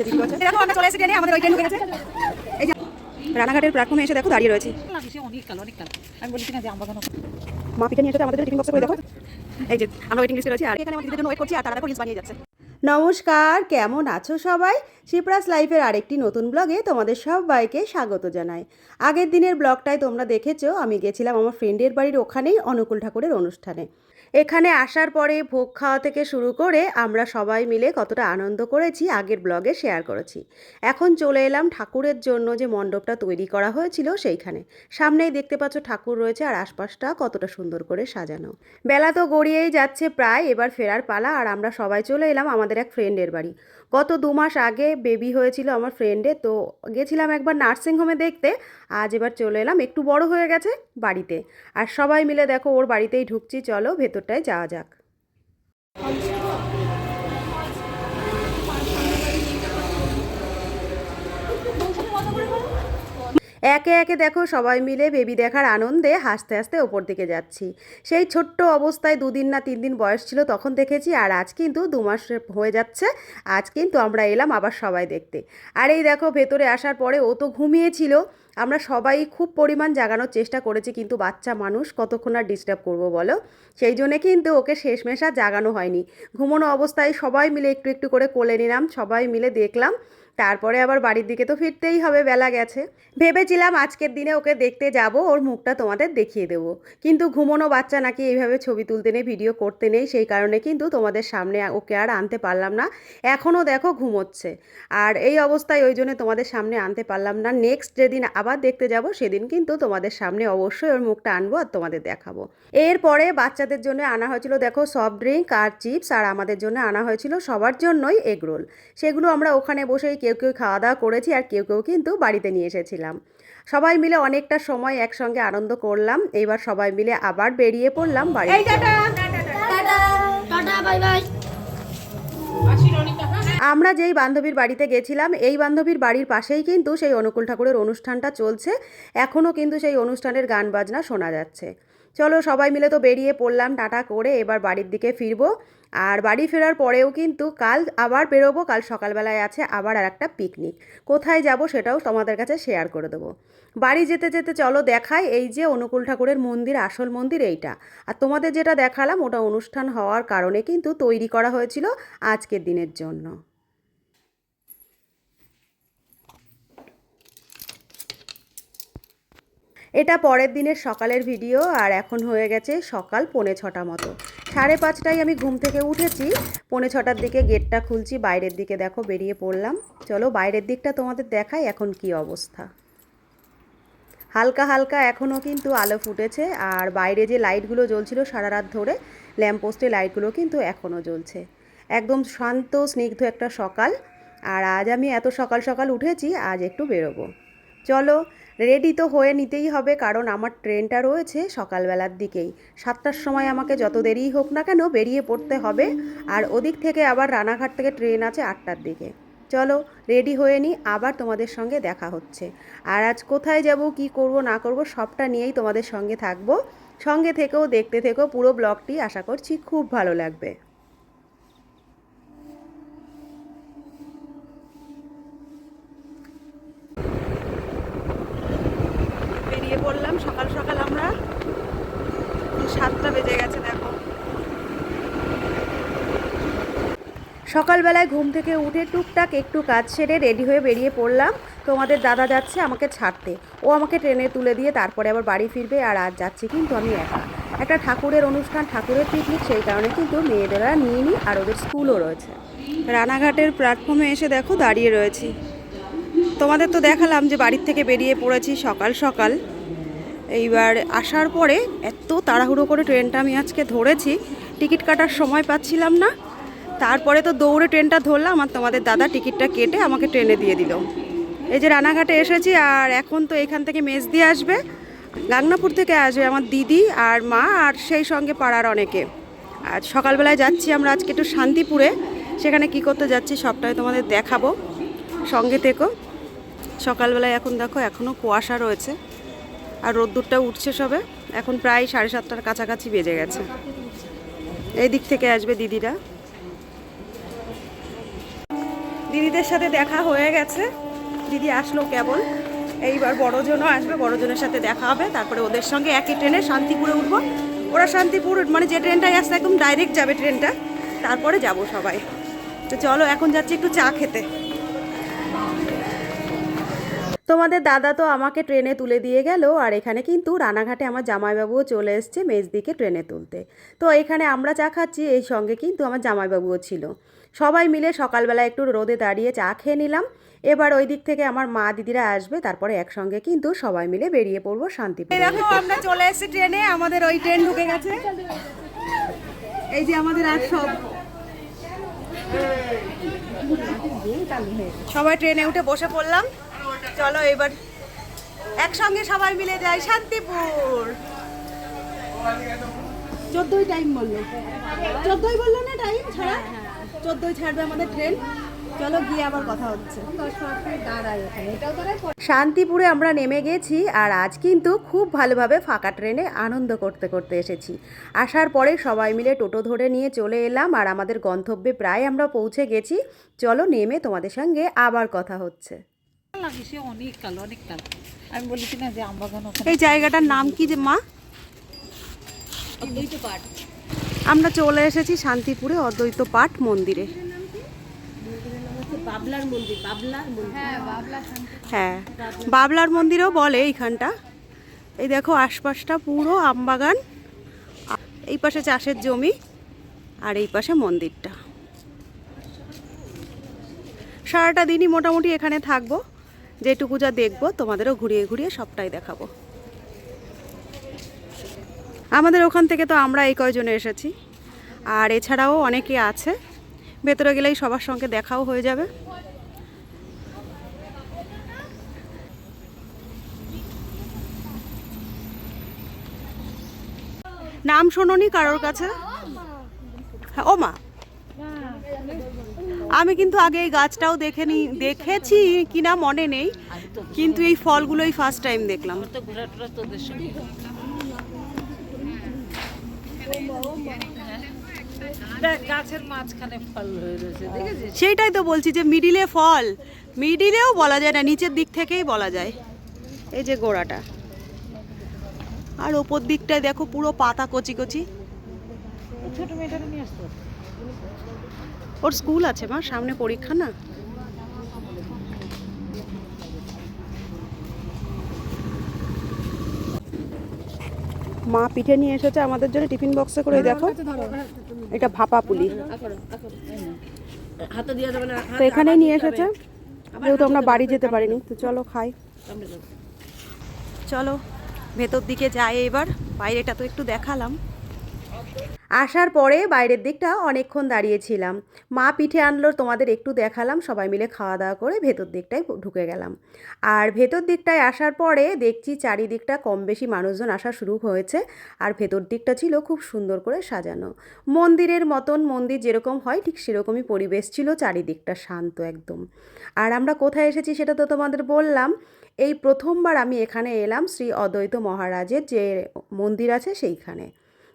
যে দিদি বলছে দেখো আমরা চলে এসে ট্রেনে আমাদের ওই ট্রেন ঢুকে গেছে। এই যে রানাঘাটের প্ল্যাটফর্মে এসে দেখো দাঁড়িয়ে রয়েছি। সে অনেক কাল অনেক কাল। আমি বলছি না যে আমবাগান মা পিঠা নিয়ে এসেছে আমাদের টিফিন বক্সে করে দেখো। এই যে আমরা ওয়েটিং লিস্টে রয়েছি আর এখানে আমাদের জন্য ওয়েট করছি আর তারা দেখো রিলস বানিয়ে যাচ্ছে। নমস্কার কেমন আছো সবাই? শিপ্রাস লাইফের আরেকটি নতুন ব্লগে তোমাদের সবাইকে স্বাগত জানাই। আগের দিনের ব্লগটায় তোমরা দেখেছ আমি গেছিলাম আমার ফ্রেন্ডের বাড়ির ওখানেই অনুকূল ঠাকুরের অনুষ্ঠানে। এখানে আসার পরে ভোগ খাওয়া থেকে শুরু করে আমরা সবাই মিলে কতটা আনন্দ করেছি, আগের ব্লগে শেয়ার করেছি। এখন চলে এলাম ঠাকুরের জন্য যে মণ্ডপটা তৈরি করা হয়েছিল সেইখানে। সামনেই দেখতে পাচ্ছ ঠাকুর রয়েছে আর আশপাশটা কতটা সুন্দর করে সাজানো। বেলা তো গড়িয়েই যাচ্ছে প্রায়, এবার ফেরার পালা আর আমরা সবাই চলে এলাম আমাদের এক ফ্রেন্ডের বাড়ি। গত দু মাস আগে বেবি হয়েছিল আমার ফ্রেন্ডে তো গেছিলাম একবার নার্সিংহোমে দেখতে, আজ এবার চলে এলাম, একটু বড় হয়ে গেছে বাড়িতে। আর সবাই মিলে দেখো, ওর বাড়িতেই ঢুকছি, চলো ভেতরটায় যাওয়া যাক। একে একে দেখো সবাই মিলে বেবি দেখার আনন্দে হাসতে হাসতে ওপর দিকে যাচ্ছি। সেই ছোট্ট অবস্থায় দুদিন না তিন দিন বয়স ছিল তখন দেখেছি, আর আজ কিন্তু দু মাস হয়ে যাচ্ছে, আজ কিন্তু আমরা এলাম আবার সবাই দেখতে। আর এই দেখো ভেতরে আসার পরে ও তো ঘুমিয়েছিল, আমরা সবাই খুব পরিমাণ জাগানোর চেষ্টা করেছি, কিন্তু বাচ্চা মানুষ কতক্ষণ আর ডিস্টার্ব করব বলো? সেই জন্যে কিন্তু ওকে শেষমেশ জাগানো হয়নি। ঘুমোনো অবস্থায় সবাই মিলে একটু একটু করে কোলে নিলাম, সবাই মিলে দেখলাম তারপরে আবার বাড়ির দিকে তো ফিরতেই হবে, বেলা গেছে। ভেবেছিলাম আজকের দিনে ওকে দেখতে যাব, ওর মুখটা তোমাদের দেখিয়ে দেব। কিন্তু ঘুমোনো বাচ্চা নাকি এইভাবে ছবি তুলতে নেই, ভিডিও করতে নেই, সেই কারণে কিন্তু তোমাদের সামনে ওকে আর আনতে পারলাম না। এখনও দেখো ঘুমোচ্ছে। আর এই অবস্থায় ওই জন্য তোমাদের সামনে আনতে পারলাম না। নেক্সট যেদিন আবার দেখতে যাব, সেদিন কিন্তু তোমাদের সামনে অবশ্যই ওর মুখটা আনব আর তোমাদের দেখাবো। এরপরে বাচ্চাদের জন্য আনা হয়েছিল, দেখো সফট ড্রিঙ্ক আর চিপস আর আমাদের জন্য আনা হয়েছিল সবার জন্যই এগরোল সেগুলো আমরা ওখানে বসেই কেউ কেউ খাওয়া দাওয়া করেছি আর কেউ কেউ কিন্তু বাড়িতে নিয়ে এসেছিলাম। সবাই মিলে অনেকটা সময় একসঙ্গে আনন্দ করলাম। এবার সবাই মিলে আবার বেরিয়ে পড়লাম বাড়ি আমরা যেই বান্ধবীর বাড়িতে গেছিলাম এই বান্ধবীর বাড়ির পাশেই কিন্তু সেই অনুকূল ঠাকুরের অনুষ্ঠানটা চলছে। এখনও কিন্তু সেই অনুষ্ঠানের গান বাজনা শোনা যাচ্ছে। চলো সবাই মিলে তো বেরিয়ে পড়লাম টাটা করে এবার বাড়ির দিকে ফিরবো। আর বাড়ি ফেরার পরেও কিন্তু কাল আবার বেরোবো, কাল সকালবেলায় আছে আবার আর একটা পিকনিক কোথায় যাব সেটাও তোমাদের কাছে শেয়ার করে দেবো। বাড়ি যেতে যেতে চলো দেখাই, এই যে অনুকূল ঠাকুরের মন্দির, আসল মন্দির এইটা। আর তোমাদের যেটা দেখালাম ওটা অনুষ্ঠান হওয়ার কারণে কিন্তু তৈরি করা হয়েছিল আজকের দিনের জন্য। এটা পরের দিনের সকালের ভিডিও আর এখন হয়ে গেছে সকাল পৌনে ছটা মতো। সাড়ে পাঁচটায় আমি ঘুম থেকে উঠেছি, পৌনে ছটার দিকে গেটটা খুলছি, বাইরের দিকে দেখো বেরিয়ে পড়লাম। চলো বাইরের দিকটা তোমাদের দেখাই এখন কি অবস্থা। হালকা হালকা এখনও কিন্তু আলো ফুটেছে, আর বাইরে যে লাইটগুলো জ্বলছিল সারা রাত ধরে, ল্যাম্পপোস্টে লাইটগুলো কিন্তু এখনও জ্বলছে। একদম শান্ত, স্নিগ্ধ একটা সকাল, আর আজ আমি এত সকাল সকাল উঠেছি, আজ একটু বেরোবো। চলো রেডি তো হয়ে নিতেই হবে কারণ আমার ট্রেনটা রয়েছে সকালবেলার দিকেই। সাতটার সময় আমাকে যত দেরিই হোক না কেন বেরিয়ে পড়তে হবে। আর ওদিক থেকে আবার রানাঘাট থেকে ট্রেন আছে আটটার দিকে। চলো রেডি হয়ে নিই, আবার তোমাদের সঙ্গে দেখা হচ্ছে। আর আজ কোথায় যাব, কি করব, না করব, সবটা নিয়েই তোমাদের সঙ্গে থাকব। সঙ্গে থেকেও দেখতে থেকেও পুরো ব্লগটি আশা করছি খুব ভালো লাগবে বেরিয়ে পড়লাম সকাল সকাল আমরা সাতটা বেজে গেছে দেখো সকালবেলায় ঘুম থেকে উঠে টুকটাক একটু কাজ সেরে রেডি হয়ে বেরিয়ে পড়লাম। তোমাদের দাদা যাচ্ছে আমাকে ছাড়তে। ও আমাকে ট্রেনে তুলে দিয়ে তারপরে আবার বাড়ি ফিরবে আর আজ যাচ্ছি কিন্তু আমি একা। একটা ঠাকুরের অনুষ্ঠান, ঠাকুরের পিকনিক সেই কারণে কিন্তু মেয়েদেরা নিয়ে নিই আর ওদের স্কুলও রয়েছে। রানাঘাটের প্ল্যাটফর্মে এসে দেখো দাঁড়িয়ে রয়েছি। তোমাদের তো দেখালাম যে বাড়ির থেকে বেরিয়ে পড়েছি সকাল সকাল। এইবার আসার পরে এত তাড়াহুড়ো করে ট্রেনটা আমি আজকে ধরেছি। টিকিট কাটার সময় পাচ্ছিলাম না। তারপরে তো দৌড়ে ট্রেনটা ধরলাম আর তোমাদের দাদা টিকিটটা কেটে আমাকে ট্রেনে দিয়ে দিল। এই যে রানাঘাটে এসেছি আর এখন তো এখান থেকে মেজ দিয়ে আসবে গাংনাপুর থেকে আসবে আমার দিদি আর মা আর সেই সঙ্গে পাড়ার অনেকে। আজ সকালবেলায় যাচ্ছি আমরা আজকে একটু শান্তিপুরে, সেখানে কি করতে যাচ্ছি সবটাই তোমাদের দেখাবো, সঙ্গে থেকো। সকালবেলায় এখন দেখো এখনও কুয়াশা রয়েছে আর রোদ্দুরটা উঠছে সবে, এখন প্রায় সাড়ে সাতটার কাছাকাছি বেজে গেছে। এই দিক থেকে আসবে দিদিরা। দিদিদের সাথে দেখা হয়ে গেছে। দিদি আসলো কেবল। এইবার বড়জনও আসবে, বড়জনের সাথে দেখা হবে। তারপরে ওদের সঙ্গে একই ট্রেনে শান্তিপুরে উঠবো। ওরা শান্তিপুর মানে যে ট্রেনটাই আসছে, একদম ডাইরেক্ট যাবে ট্রেনটা। তারপরে যাব সবাই। তো চলো, এখন যাচ্ছি একটু চা খেতে। তোমাদের দাদা তো আমাকে ট্রেনে তুলে দিয়ে গেল, আর এখানে কিন্তু রানাঘাটে আমার জামাইবাবুও চলে এসছে মেজদিকে ট্রেনে তুলতে। তো এখানে আমরা চা খাচ্ছি, এই সঙ্গে কিন্তু আমার জামাইবাবুও ছিল। সবাই মিলে সকালবেলা একটু রোদে দাঁড়িয়ে চা খেয়ে নিলাম। এবার ওই দিক থেকে আমার মা দিদিরা আসবে তারপরে একসঙ্গে কিন্তু সবাই মিলে বেরিয়ে পড়ব শান্তিপুর। এই দেখো আমরা চলে এসেছি ট্রেনে আমাদের ওই ট্রেন ঢুকে গেছে। এই যে আমাদের আর সব। সবাই ট্রেনে উঠে বসে পড়লাম। চলো এবার একসঙ্গে সবাই মিলে যাই শান্তিপুর। চোদ্দই টাইম বলল। চোদ্দই বলল না টাইম ছাড়া চোদ্দই ছাড়বে আমাদের ট্রেন চলো গিয়ে আবার কথা হচ্ছে। শান্তিপুরে আমরা নেমে গেছি আর আজ কিন্তু খুব ভালোভাবে ফাঁকা ট্রেনে আনন্দ করতে করতে এসেছি। আসার পরে সবাই মিলে টোটো ধরে নিয়ে চলে এলাম আর আমাদের গন্তব্যে প্রায় আমরা পৌঁছে গেছি। চলো নেমে তোমাদের সঙ্গে আবার কথা হচ্ছে। লাগে সে অনেক কালো অনেক কালো। আমি বলেছি না যে এই জায়গাটার নাম কি যে মা? আমরা চলে এসেছি শান্তিপুরে অদ্বৈত পাঠ মন্দিরে। হ্যাঁ বাবলার মন্দিরও বলে এইখানটা। এই দেখো আশপাশটা পুরো আমবাগান এই পাশে চাষের জমি আর এই পাশে মন্দিরটা। সারাটা দিনই মোটামুটি এখানে থাকব যেটুকু যা দেখব তোমাদেরও ঘুরিয়ে ঘুরিয়ে সবটাই দেখাবো। আমাদের ওখান থেকে তো আমরা এই কয়জনে এসেছি। আর এছাড়াও অনেকে আছে। ভেতরে গেলেই সবার সঙ্গে দেখাও হয়ে যাবে। নাম শোনোনি কারোর কাছে? হ্যাঁ, ও মা আমি কিন্তু আগে এই গাছটাও দেখেনি দেখেছি কিনা মনে নেই। কিন্তু এই ফলগুলোই ফার্স্ট টাইম দেখলাম তো ঘোরা টোরা তোদের সঙ্গে দেখ গাছের মাঝখানে ফল হয়ে রয়েছে দেখেছিস? সেইটাই তো বলছি যে মিডিলে ফল। মিডিলেও বলা যায় না নিচের দিক থেকেই বলা যায়। এই যে গোড়াটা। আর ওপর দিকটায় দেখো পুরো পাতা কচি কচি। ছোট মেয়েটাকে নিয়ে আসতো ওর স্কুল আছে মা সামনে পরীক্ষা না? মা পিঠে নিয়ে এসেছে আমাদের জন্য টিফিন বক্সে করে দেখো। এটা ভাপা পুলি। তো এখানেই নিয়ে এসেছে। যেহেতু আমরা বাড়ি যেতে পারিনি, তো চলো খাই। চলো, ভেতর দিকে যাই এবার। বাইরেটা তো একটু দেখালাম। আসার পরে বাইরের দিকটা অনেকক্ষণ দাঁড়িয়েছিলাম। মা পিঠে আনলো, তোমাদের একটু দেখালাম, সবাই মিলে খাওয়া দাওয়া করে ভেতর দিকটায় ঢুকে গেলাম। আর ভেতর দিকটায় আসার পরে দেখছি চারিদিকটা কম বেশি মানুষজন আসা শুরু হয়েছে আর ভেতর দিকটা ছিল খুব সুন্দর করে সাজানো। মন্দিরের মতন মন্দির যেরকম হয়, ঠিক সেরকমই পরিবেশ ছিল চারিদিকটা শান্ত একদম। আর আমরা কোথায় এসেছি সেটা তো তোমাদের বললাম। এই প্রথমবার আমি এখানে এলাম শ্রী অদ্বৈত মহারাজের যে মন্দির আছে সেইখানে।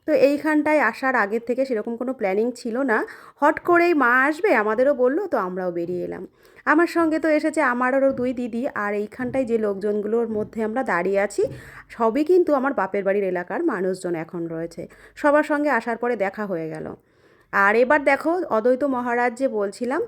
তো এইখানটায় আসার আগের থেকে সেরকম কোনো প্ল্যানিং ছিল না। হট করেই মা আসবে, আমাদেরও বলল, তো আমরাও বেরিয়ে এলাম। আমার সঙ্গে তো এসেছে আমারও দুই দিদি, আর এইখানটায় যে লোকজনগুলোর মধ্যে আমরা দাঁড়িয়ে আছি, সবই কিন্তু আমার বাপের বাড়ির এলাকার মানুষজন এখন রয়েছে। সবার সঙ্গে আসার পরে দেখা হয়ে গেল। আর এবার দেখো, অদ্বৈত মহারাজ যে বলছিলাম,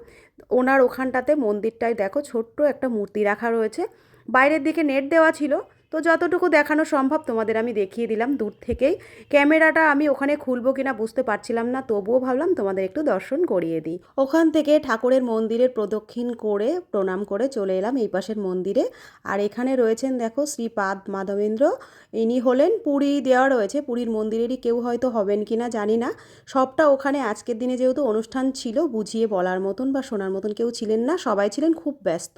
ওনার ওখানটাতে মন্দিরটায় দেখো ছোট্ট একটা মূর্তি রাখা রয়েছে। বাইরের দিকে নেট দেওয়া ছিল তো যতটুকু দেখানো সম্ভব তোমাদের আমি দেখিয়ে দিলাম দূর থেকেই। ক্যামেরাটা আমি ওখানে খুলবো কিনা বুঝতে পারছিলাম না, তবুও ভাবলাম তোমাদের একটু দর্শন করিয়ে দিই। ওখান থেকে ঠাকুরের মন্দিরের প্রদক্ষিণ করে প্রণাম করে চলে এলাম এই পাশের মন্দিরে। আর এখানে রয়েছেন দেখো শ্রীপাদ মাধবেন্দ্র। ইনি হলেন পুরী দেওয়া রয়েছে, পুরীর মন্দিরেরই কেউ হয়তো হবেন কিনা জানি না। সবটা ওখানে আজকের দিনে যেহেতু অনুষ্ঠান ছিল, বুঝিয়ে বলার মতন বা শোনার মতন কেউ ছিলেন না, সবাই ছিলেন খুব ব্যস্ত।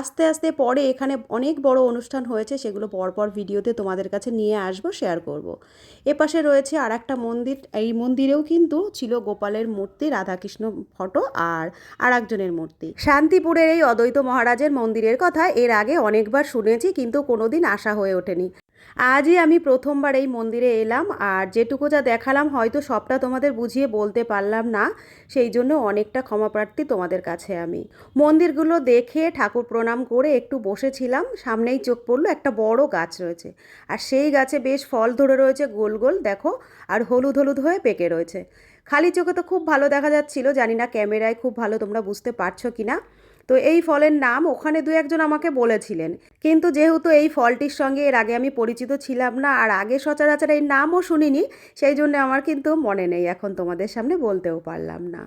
আস্তে আস্তে পরে এখানে অনেক বড় অনুষ্ঠান হয়েছে, সেগুলো পরপর ভিডিওতে তোমাদের কাছে নিয়ে আসব শেয়ার করব। এপাশে রয়েছে আর একটা মন্দির, এই মন্দিরেও কিন্তু ছিল গোপালের মূর্তি, রাধাকৃষ্ণ ফটো আর আর একজনের মূর্তি শান্তিপুরের এই অদ্বৈত মহারাজের মন্দিরের কথা এর আগে অনেকবার শুনেছি, কিন্তু কোনোদিন আসা হয়ে ওঠেনি আজই আমি প্রথমবার এই মন্দিরে এলাম, আর যেটুকু যা দেখালাম হয়তো সবটা তোমাদের বুঝিয়ে বলতে পারলাম না, সেই জন্য অনেকটা ক্ষমাপ্রার্থী তোমাদের কাছে আমি। মন্দিরগুলো দেখে ঠাকুর প্রণাম করে একটু বসেছিলাম, সামনেই চোখ পড়ল একটা বড় গাছ রয়েছে, আর সেই গাছে বেশ ফল ধরে রয়েছে গোল গোল, দেখো, আর হলুদ হলুদ হয়ে পেকে রয়েছে। খালি চোখে তো খুব ভালো দেখা যাচ্ছিল, জানি না ক্যামেরায় খুব ভালো তোমরা বুঝতে পারছ কি না তো এই ফলের নাম ওখানে দু একজন আমাকে বলেছিলেন। কিন্তু যেহেতু এই ফলটির সঙ্গে এর আগে আমি পরিচিত ছিলাম না, আর আগে সচরাচর এই নামও শুনিনি, সেই জন্য আমার কিন্তু মনে নেই, এখন তোমাদের সামনে বলতেও পারলাম না।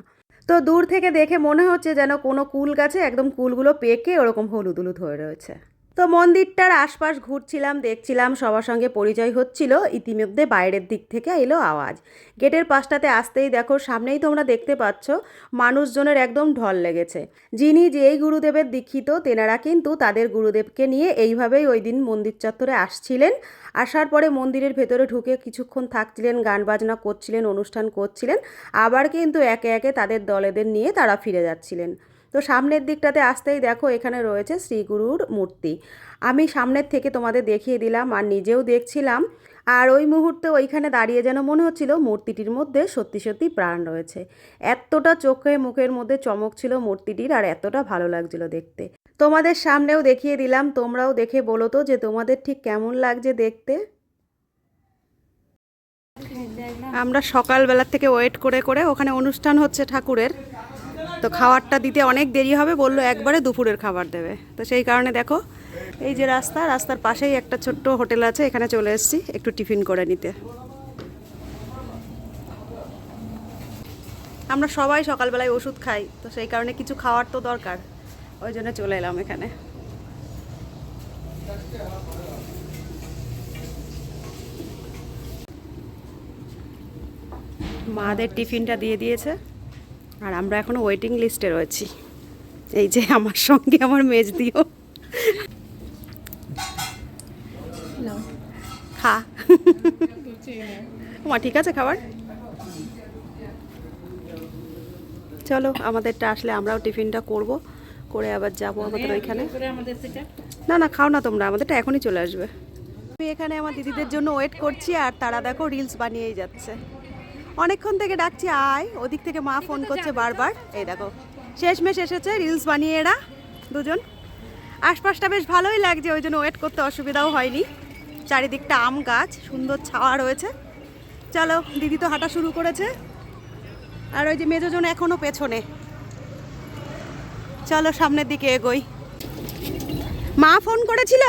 তো দূর থেকে দেখে মনে হচ্ছে যেন কোনো কুল গাছে একদম কুলগুলো পেকে ওরকম হলুদ হলুদ হয়ে রয়েছে। তো মন্দিরটার আশপাশ ঘুরছিলাম, দেখছিলাম, সবার সঙ্গে পরিচয় হচ্ছিল। ইতিমধ্যে বাইরের দিক থেকে এলো আওয়াজ। গেটের পাশটাতে আসতেই দেখো, সামনেই তোমরা দেখতে পাচ্ছ, মানুষজনের একদম ঢল লেগেছে। যিনি যেই গুরুদেবের দীক্ষিত, তেনারা কিন্তু তাদের গুরুদেবকে নিয়ে এইভাবেই ওই দিন মন্দির চত্বরে আসছিলেন। আসার পরে মন্দিরের ভেতরে ঢুকে কিছুক্ষণ থাকছিলেন, গান বাজনা করছিলেন, অনুষ্ঠান করছিলেন। আবার কিন্তু একে একে তাদের দলেদের নিয়ে তারা ফিরে যাচ্ছিলেন। তো সামনের দিকটাতে আসতেই দেখো এখানে রয়েছে শ্রীগুরুর মূর্তি। আমি সামনের থেকে তোমাদের দেখিয়ে দিলাম আর নিজেও দেখছিলাম। আর ওই মুহূর্তে ওইখানে দাঁড়িয়ে যেন মনে হচ্ছিল মূর্তিটির মধ্যে সত্যি সত্যি প্রাণ রয়েছে। এতটা চোখে মুখের মধ্যে চমক ছিল মূর্তিটির আর এতটা ভালো লাগছিল দেখতে। তোমাদের সামনেও দেখিয়ে দিলাম, তোমরাও দেখে বলো তো যে তোমাদের ঠিক কেমন লাগছে দেখতে। আমরা সকালবেলার থেকে ওয়েট করে করে ওখানে অনুষ্ঠান হচ্ছে ঠাকুরের। তো খাবারটা দিতে অনেক দেরি হবে, বলল একবারে দুপুরের খাবার দেবে। তো সেই কারণে দেখো, এই যে রাস্তা, রাস্তার পাশেই একটা ছোট্ট হোটেল আছে, এখানে চলে এসেছি, একটু টিফিন করে নিতে। আমরা সবাই সকালবেলায় ওষুধ খাই, তো সেই কারণে কিছু খাওয়ার তো দরকার, ওই জন্য চলে এলাম এখানে। মাদের টিফিনটা দিয়ে দিয়েছে। আর আমরা এখনও ওয়েটিং লিস্টে রয়েছি। এই যে আমার সঙ্গে আমার মেজ দিও খা। মা ঠিক আছে খাবার? চলো আমাদেরটা আসলে আমরাও টিফিনটা করব করে আবার যাব আমাদের ওইখানে। না না খাও না তোমরা আমাদেরটা এখনই চলে আসবে। আমি এখানে আমার দিদিদের জন্য ওয়েট করছি আর তারা দেখো রিলস বানিয়েই যাচ্ছে। অনেকক্ষণ থেকে ডাকছি আয়। ওদিক থেকে মা ফোন করছে বারবার। এই দেখো শেষমেশ এসেছে রিলস বানিয়ে এরা দুজন। আশপাশটা বেশ ভালোই লাগছে ওই জন্য ওয়েট করতে অসুবিধাও হয়নি। চারিদিকটা আম গাছ সুন্দর ছাওয়া রয়েছে। চলো দিদি তো হাঁটা শুরু করেছে। আর ওই যে মেজোজন এখনও পেছনে। চলো সামনের দিকে এগোই। মা ফোন করেছিল?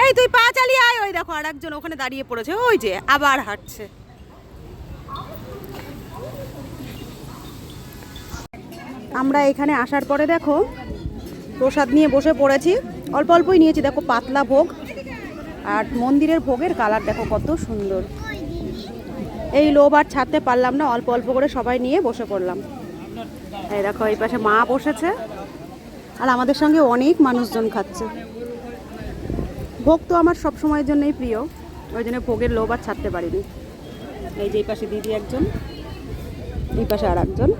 এই, তুই পা চালিয়ে আয়। ওই দেখো আর একজন ওখানে দাঁড়িয়ে পড়েছে। ওই যে, আবার হাঁটছে। আমরা এখানে আসার পরে দেখো, প্রসাদ নিয়ে বসে পড়েছি। অল্প অল্পই নিয়েছি, দেখো, পাতলা ভোগ। আর মন্দিরের ভোগের কালার দেখো কত সুন্দর। এই লোভ আর ছাড়তে পারলাম না, অল্প অল্প করে সবাই নিয়ে বসে পড়লাম। এই দেখো, এই পাশে মা বসেছে। আর আমাদের সঙ্গে অনেক মানুষজন খাচ্ছে। ভোগ তো আমার সব সময়ের জন্যই প্রিয় ওই জন্য ভোগের লোভ আর ছাড়তে পারিনি। এই যে এই পাশে দিদি একজন এই পাশে আর একজন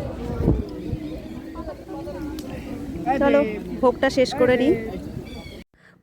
চলো ভোগটা শেষ করে নিই।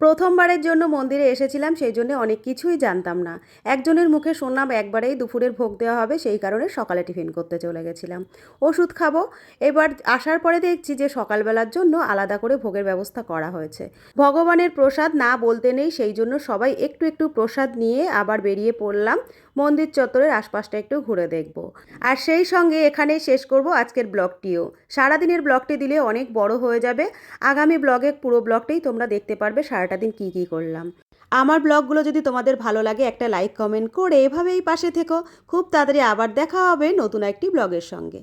প্রথমবারের জন্য মন্দিরে এসেছিলাম, সেই জন্য অনেক কিছুই জানতাম না। একজনের মুখে শুনলাম একবারেই দুপুরের ভোগ দেওয়া হবে, সেই কারণে সকালে টিফিন করতে চলে গেছিলাম। ওষুধ খাব। এবার আসার পরে দেখছি যে সকালবেলার জন্য আলাদা করে ভোগের ব্যবস্থা করা হয়েছে। ভগবানের প্রসাদ না বলতে নেই, সেই জন্য সবাই একটু একটু প্রসাদ নিয়ে আবার বেরিয়ে পড়লাম। মন্দির চত্বরের আশপাশটা একটু ঘুরে দেখব। আর সেই সঙ্গে এখানে শেষ করব আজকের ব্লগটিও। সারাদিনের ব্লগটি দিলে অনেক বড় হয়ে যাবে। আগামী ব্লগে পুরো ব্লগটাই তোমরা দেখতে পারবে, সারাটা দিন কী কী করলাম। আমার ব্লগগুলো যদি তোমাদের ভালো লাগে, একটা লাইক, কমেন্ট করে এভাবেই পাশে থেকো। খুব তাড়াতাড়ি আবার দেখা হবে নতুন একটি ব্লগের সঙ্গে।